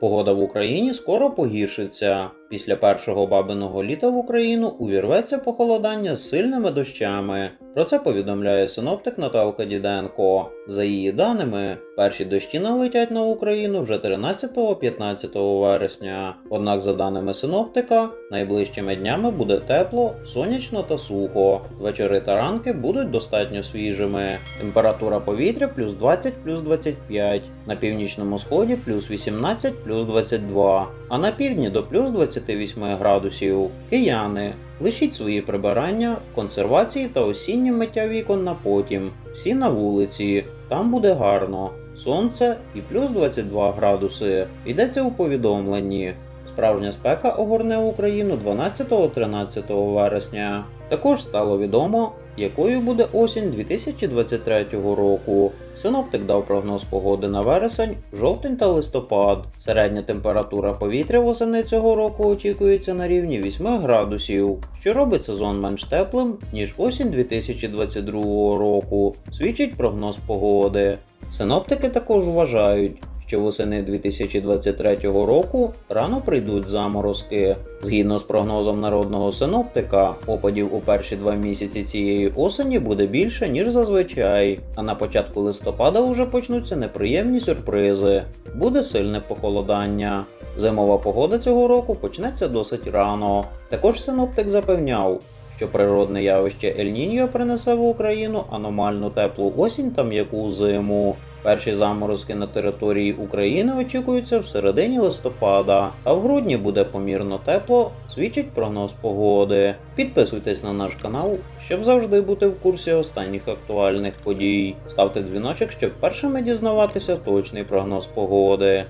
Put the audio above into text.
Погода в Україні скоро погіршиться. Після першого бабиного літа в Україну увірветься похолодання з сильними дощами. Про це повідомляє синоптик Наталка Діденко. За її даними, перші дощі налетять на Україну вже 13-15 вересня. Однак, за даними синоптика, найближчими днями буде тепло, сонячно та сухо. Вечори та ранки будуть достатньо свіжими. Температура повітря плюс 20 плюс 25, на північному сході плюс 18 плюс 22, а на півдні до плюс 28 градусів. Кияни, лишіть свої прибирання, консервації та осіннє миття вікон на потім. Всі на вулиці, там буде гарно. Сонце і плюс 22 градуси. Йдеться у повідомленні. Справжня спека огорне Україну 12-13 вересня. Також стало відомо, якою буде осінь 2023 року. Синоптик дав прогноз погоди на вересень, жовтень та листопад. Середня температура повітря восени цього року очікується на рівні 8 градусів, що робить сезон менш теплим, ніж осінь 2022 року, свідчить прогноз погоди. Синоптики також вважають, що восени 2023 року рано прийдуть заморозки. Згідно з прогнозом народного синоптика, опадів у перші два місяці цієї осені буде більше, ніж зазвичай. А на початку листопада вже почнуться неприємні сюрпризи. Буде сильне похолодання. Зимова погода цього року почнеться досить рано. Також синоптик запевняв, що природне явище Ель-Ніньо принесе в Україну аномально теплу осінь та м'яку зиму. Перші заморозки на території України очікуються в середині листопада, а в грудні буде помірно тепло, свідчить прогноз погоди. Підписуйтесь на наш канал, щоб завжди бути в курсі останніх актуальних подій. Ставте дзвіночок, щоб першими дізнаватися точний прогноз погоди.